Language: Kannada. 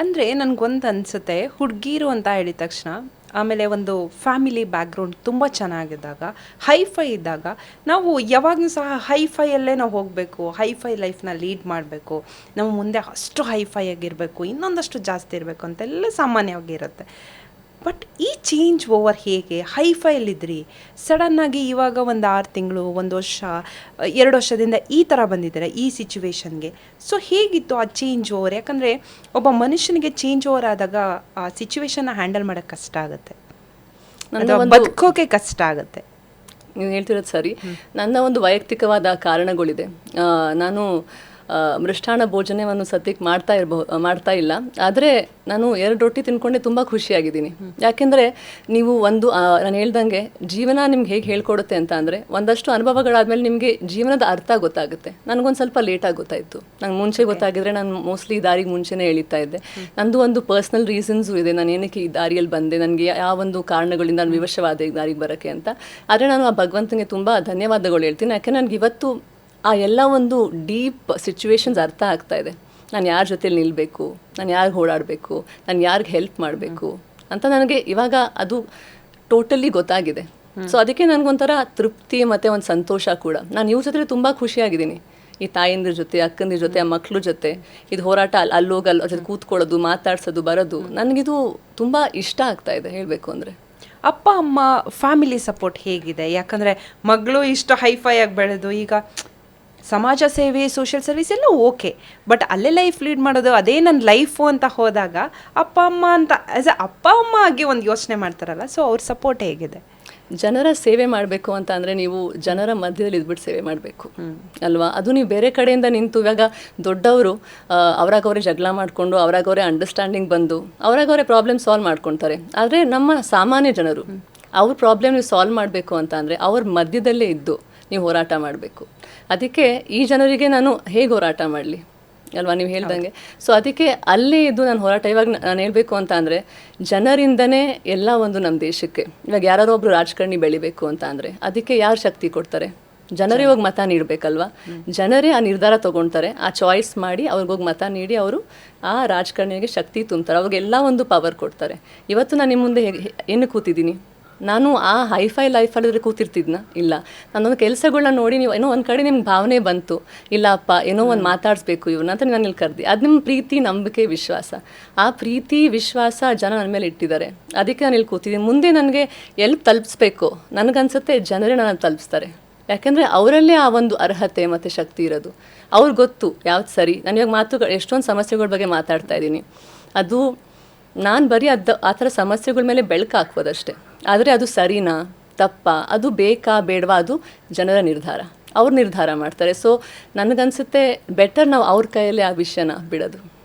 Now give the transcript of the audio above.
ಅಂದರೆ ನನಗೊಂದು ಅನಿಸುತ್ತೆ ಹುಡುಗೀರು ಅಂತ ಹೇಳಿದ ತಕ್ಷಣ, ಆಮೇಲೆ ಒಂದು ಫ್ಯಾಮಿಲಿ ಬ್ಯಾಕ್ಗ್ರೌಂಡ್ ತುಂಬ ಚೆನ್ನಾಗಿದ್ದಾಗ, ಹೈಫೈ ಇದ್ದಾಗ, ನಾವು ಯಾವಾಗಲೂ ಸಹ ಹೈಫೈಯಲ್ಲೇ ನಾವು ಹೋಗಬೇಕು, ಹೈಫೈ ಲೈಫ್ನ ಲೀಡ್ ಮಾಡಬೇಕು ನಾವು ಮುಂದೆ ಅಷ್ಟು ಹೈಫೈ ಆಗಿರಬೇಕು, ಇನ್ನೊಂದಷ್ಟು ಜಾಸ್ತಿ ಇರಬೇಕು ಅಂತೆಲ್ಲ ಸಾಮಾನ್ಯವಾಗಿರುತ್ತೆ ಬಟ್ ಈ ಚೇಂಜ್ ಓವರ್ ಹೇಗೆ? ಹೈಫೈಲಿದ್ರಿ ಸಡನ್ನಾಗಿ ಇವಾಗ ಒಂದು ಆರು ತಿಂಗಳು ಒಂದು ವರ್ಷ ಎರಡು ವರ್ಷದಿಂದ ಈ ಥರ ಬಂದಿದ್ದಾರೆ ಈ ಸಿಚುವೇಶನ್ಗೆ ಸೊ ಹೇಗಿತ್ತು ಆ ಚೇಂಜ್ ಓವರ್ ಯಾಕಂದರೆ ಒಬ್ಬ ಮನುಷ್ಯನಿಗೆ ಚೇಂಜ್ ಓವರ್ ಆದಾಗ ಆ ಸಿಚುವೇಶನ್ನ ಹ್ಯಾಂಡಲ್ ಮಾಡೋಕ್ಕೆ ಕಷ್ಟ ಆಗುತ್ತೆ. ಬದುಕೋಕೆ ಕಷ್ಟ ಆಗುತ್ತೆ. ನೀವು ಹೇಳ್ತಿರೋದು ಸರಿ. ನನ್ನ ಒಂದು ವೈಯಕ್ತಿಕವಾದ ಕಾರಣಗಳಿದೆ. ನಾನು ಮೃಷ್ಟಾನ್ನ ಭೋಜನವನ್ನು ಸದ್ಯಕ್ಕೆ ಮಾಡ್ತಾ ಇರಬಹುದು ಮಾಡ್ತಾ ಇಲ್ಲ. ಆದರೆ ನಾನು ಎರಡು ರೊಟ್ಟಿ ತಿನ್ಕೊಂಡೆ ತುಂಬ ಖುಷಿಯಾಗಿದ್ದೀನಿ. ಯಾಕೆಂದರೆ ನೀವು ಒಂದು ನಾನು ಹೇಳ್ದಂಗೆ ಜೀವನ ನಿಮ್ಗೆ ಹೇಗೆ ಹೇಳ್ಕೊಡುತ್ತೆ ಅಂತ ಅಂದರೆ ಒಂದಷ್ಟು ಅನುಭವಗಳಾದಮೇಲೆ ನಿಮಗೆ ಜೀವನದ ಅರ್ಥ ಗೊತ್ತಾಗುತ್ತೆ. ನನಗೊಂದು ಸ್ವಲ್ಪ ಲೇಟಾಗಿ ಗೊತ್ತಾಯಿತು ನಂಗೆ ಮುಂಚೆ ಗೊತ್ತಾಗಿದ್ರೆ ನಾನು ಮೋಸ್ಟ್ಲಿ ದಾರಿಗೆ ಮುಂಚೆನೇ ಎಳಿತಾ ಇದ್ದೆ. ನಂದು ಒಂದು ಪರ್ಸ್ನಲ್ ರೀಸನ್ಸು ಇದೆ. ನಾನು ಏನಕ್ಕೆ ಈ ದಾರಿಯಲ್ಲಿ ಬಂದೆ? ನನಗೆ ಯಾವ ಒಂದು ಕಾರಣಗಳಿಂದ ನಾನು ವಿವಶವಾದ ಈ ದಾರಿಗೆ ಬರೋಕ್ಕೆ ಅಂತ. ಆದರೆ ನಾನು ಆ ಭಗವಂತನಿಗೆ ತುಂಬ ಧನ್ಯವಾದಗಳು ಹೇಳ್ತೀನಿ. ಯಾಕೆ ನನಗೆ ಇವತ್ತು ಆ ಎಲ್ಲ ಒಂದು ಡೀಪ್ ಸಿಚುವೇಶನ್ಸ್ ಅರ್ಥ ಆಗ್ತಾ ಇದೆ. ನಾನು ಯಾರ ಜೊತೆಲಿ ನಿಲ್ಲಬೇಕು ನಾನು ಯಾರಿಗೆ ಓಡಾಡಬೇಕು? ನಾನು ಯಾರಿಗೆ ಹೆಲ್ಪ್ ಮಾಡಬೇಕು? ಅಂತ ನನಗೆ ಇವಾಗ ಅದು ಟೋಟಲಿ ಗೊತ್ತಾಗಿದೆ. ಸೊ ಅದಕ್ಕೆ ನನಗೊಂಥರ ತೃಪ್ತಿ ಮತ್ತು ಒಂದು ಸಂತೋಷ ಕೂಡ. ನಾನು ಇವ್ರ ಜೊತೆ ತುಂಬ ಖುಷಿಯಾಗಿದ್ದೀನಿ. ಈ ತಾಯಂದಿರ ಜೊತೆ ಅಕ್ಕಂದಿರ ಜೊತೆ ಆ ಮಕ್ಳ ಜೊತೆ ಇದು ಹೋರಾಟ ಅಲ್ಲಿ ಅಲ್ಲೋಗಿ ಅಲ್ಲಿ ಜೊತೆ ಕೂತ್ಕೊಳ್ಳೋದು ಮಾತಾಡ್ಸೋದು ಬರೋದು ನನಗಿದು ತುಂಬ ಇಷ್ಟ ಆಗ್ತಾ ಇದೆ ಹೇಳಬೇಕು ಅಂದರೆ. ಅಪ್ಪ ಅಮ್ಮ ಫ್ಯಾಮಿಲಿ ಸಪೋರ್ಟ್ ಹೇಗಿದೆ? ಯಾಕಂದರೆ ಮಗಳು ಇಷ್ಟು ಹೈಫೈ ಆಗಿ ಬೆಳೆದು ಈಗ ಸಮಾಜ ಸೇವೆ ಸೋಷಿಯಲ್ ಸರ್ವಿಸ್ ಎಲ್ಲ ಓಕೆ ಬಟ್ ಅಲ್ಲೇ ಲೈಫ್ ಲೀಡ್ ಮಾಡೋದು ಅದೇ ನನ್ನ ಲೈಫು ಅಂತ ಹೋದಾಗ ಅಪ್ಪ ಅಮ್ಮ ಅಂತ ಆ್ಯಸ್ ಅ ಅಪ್ಪ ಅಮ್ಮ ಆಗಿ ಒಂದು ಯೋಚನೆ ಮಾಡ್ತಾರಲ್ಲ ಸೊ ಅವ್ರ ಸಪೋರ್ಟ್ ಹೇಗಿದೆ? ಜನರ ಸೇವೆ ಮಾಡಬೇಕು ಅಂತ ಅಂದರೆ ನೀವು ಜನರ ಮಧ್ಯದಲ್ಲಿ ಇದ್ಬಿಟ್ಟು ಸೇವೆ ಮಾಡಬೇಕು. ಅಲ್ವಾ? ಅದು ನೀವು ಬೇರೆ ಕಡೆಯಿಂದ ನಿಂತು ಇವಾಗ ದೊಡ್ಡವರು ಅವರಾಗವರೇ ಜಗಳ ಮಾಡಿಕೊಂಡು ಅವರಾಗವರೇ ಅಂಡರ್ಸ್ಟ್ಯಾಂಡಿಂಗ್ ಬಂದು ಅವರಾಗವರೇ ಪ್ರಾಬ್ಲಮ್ ಸಾಲ್ವ್ ಮಾಡ್ಕೊಳ್ತಾರೆ ಆದರೆ ನಮ್ಮ ಸಾಮಾನ್ಯ ಜನರು ಅವ್ರ ಪ್ರಾಬ್ಲಮ್ ನೀವು ಸಾಲ್ವ್ ಮಾಡಬೇಕು ಅಂತ ಅಂದರೆ ಅವ್ರ ಮಧ್ಯದಲ್ಲೇ ಇದ್ದು ನೀವು ಹೋರಾಟ ಮಾಡಬೇಕು. ಅದಕ್ಕೆ ಈ ಜನರಿಗೆ ನಾನು ಹೇಗೆ ಹೋರಾಟ ಮಾಡಲಿ? ಅಲ್ವಾ? ನೀವು ಹೇಳ್ದಂಗೆ. ಸೊ ಅದಕ್ಕೆ ಅಲ್ಲೇ ಇದ್ದು ನಾನು ಹೋರಾಟ. ಇವಾಗ ನಾನು ಹೇಳಬೇಕು ಅಂತ ಅಂದರೆ ಜನರಿಂದನೇ ಎಲ್ಲ ಒಂದು ನಮ್ಮ ದೇಶಕ್ಕೆ ಇವಾಗ ಯಾರೋ ಒಬ್ರು ರಾಜಕಾರಣಿ ಬೆಳಿಬೇಕು ಅಂತ ಅಂದರೆ ಅದಕ್ಕೆ ಯಾರು ಶಕ್ತಿ ಕೊಡ್ತಾರೆ? ಜನರೇ ಹೋಗಿ ಮತ ನೀಡಬೇಕಲ್ವಾ? ಜನರೇ ಆ ನಿರ್ಧಾರ ತೊಗೊಳ್ತಾರೆ ಆ ಚಾಯ್ಸ್ ಮಾಡಿ ಅವ್ರಿಗೋಗಿ ಮತ ನೀಡಿ ಅವರು ಆ ರಾಜಕಾರಣಿಗೆ ಶಕ್ತಿ ತುಂಬ್ತಾರೆ. ಅವ್ರಿಗೆಲ್ಲ ಒಂದು ಪವರ್ ಕೊಡ್ತಾರೆ. ಇವತ್ತು ನಾನು ನಿಮ್ಮ ಮುಂದೆ ಹೇಗೆ ಏನು ಕೂತಿದ್ದೀನಿ? ನಾನು ಆ ಹೈಫೈ ಲೈಫಲ್ಲಿ ಕೂತಿರ್ತಿದ್ನ? ಇಲ್ಲ. ನಾನೊಂದು ಕೆಲಸಗಳನ್ನ ನೋಡಿ ನೀವು ಏನೋ ಒಂದು ಕಡೆ ನಿಮ್ಗೆ ಭಾವನೆ ಬಂತು. ಇಲ್ಲ ಅಪ್ಪ ಏನೋ ಒಂದು ಮಾತಾಡಿಸ್ಬೇಕು ಇವ್ರನ್ನ ಅಂತ ನಾನು ಇಲ್ಲಿ ಕರೆದಿ. ಅದು ನಿಮ್ಮ ಪ್ರೀತಿ ನಂಬಿಕೆ ವಿಶ್ವಾಸ. ಆ ಪ್ರೀತಿ ವಿಶ್ವಾಸ ಜನ ನನ್ನ ಮೇಲೆ ಇಟ್ಟಿದ್ದಾರೆ. ಅದಕ್ಕೆ ನಾನು ಇಲ್ಲಿ ಕೂತಿದ್ದೀನಿ. ಮುಂದೆ ನನಗೆ ಎಲ್ಲಿ ತಲುಪಿಸ್ಬೇಕು. ನನಗನ್ಸುತ್ತೆ ಜನರೇ ನನ್ನ ತಲುಪಿಸ್ತಾರೆ. ಯಾಕೆಂದರೆ ಅವರಲ್ಲೇ ಆ ಒಂದು ಅರ್ಹತೆ ಮತ್ತು ಶಕ್ತಿ ಇರೋದು. ಅವ್ರಿಗೆ ಗೊತ್ತು ಯಾವ್ದು ಸರಿ. ನಾನು ಇವಾಗ ಮಾತು ಎಷ್ಟೊಂದು ಸಮಸ್ಯೆಗಳ ಬಗ್ಗೆ ಮಾತಾಡ್ತಾ ಇದ್ದೀನಿ. ಅದು ನಾನು ಬರೀ ಅದು ಆ ಥರ ಸಮಸ್ಯೆಗಳ ಮೇಲೆ ಬೆಳಕು ಹಾಕ್ಬೋದಷ್ಟೇ. ಆದರೆ ಅದು ಸರಿನಾ? ತಪ್ಪಾ? ಅದು ಬೇಕಾ, ಬೇಡವಾ? ಅದು ಜನರ ನಿರ್ಧಾರ. ಅವ್ರು ನಿರ್ಧಾರ ಮಾಡ್ತಾರೆ. ಸೊ ನನಗನ್ಸುತ್ತೆ ಬೆಟರ್ ನಾವು ಅವ್ರ ಕೈಯಲ್ಲಿ ಆ ವಿಷಯನ ಬಿಡೋದು.